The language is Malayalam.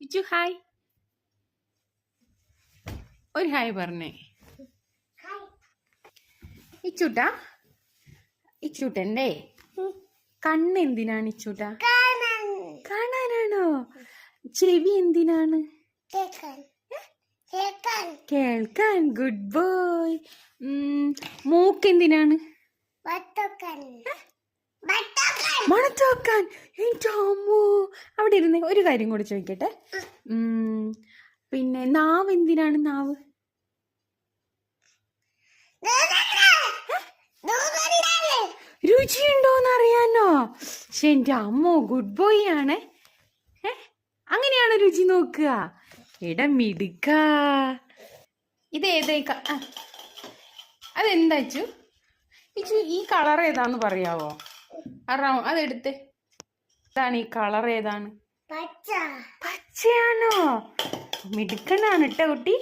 ഇച്ചു ഹായ് ഒരു ഹായ് പറഞ്ഞേ. ഇച്ചൂട്ടാ ഇച്ചൂട്ടന്റെ കണ്ണ് എന്തിനാണ് ഇച്ചൂട്ടാ കാണാനാണോ? ചെവി എന്തിനാണ്? കേൾക്കാൻ. ഗുഡ് ബോയ് മൂക്ക് എന്തിനാണ്? മണത്തോക്കാൻ എന്റെ അമ്മോ. അവിടെ ഇരുന്ന് ഒരു കാര്യം കൂടി ചോദിക്കട്ടെ? പിന്നെ നാവ് എന്തിനാണ് നാവ്? രുചിയുണ്ടോന്ന് അറിയാനോ പക്ഷെ എന്റെ അമ്മോ ഗുഡ് ബോയ് ആണ്. ഏ അങ്ങനെയാണ് രുചി നോക്കുക? എടാ മിടുക്ക. ഇത് ഏതായി ക- ആ. അതെന്താ ഇച്ചു ഇച്ചു ഈ കളർ ഏതാന്ന് പറയാവോ? അറൗ അതെടുത്ത്. ഇതാണ് ഈ കളർ ഏതാണ്? പച്ചയാണോ? മിടുക്കനാണ് കേട്ടോ കുട്ടി.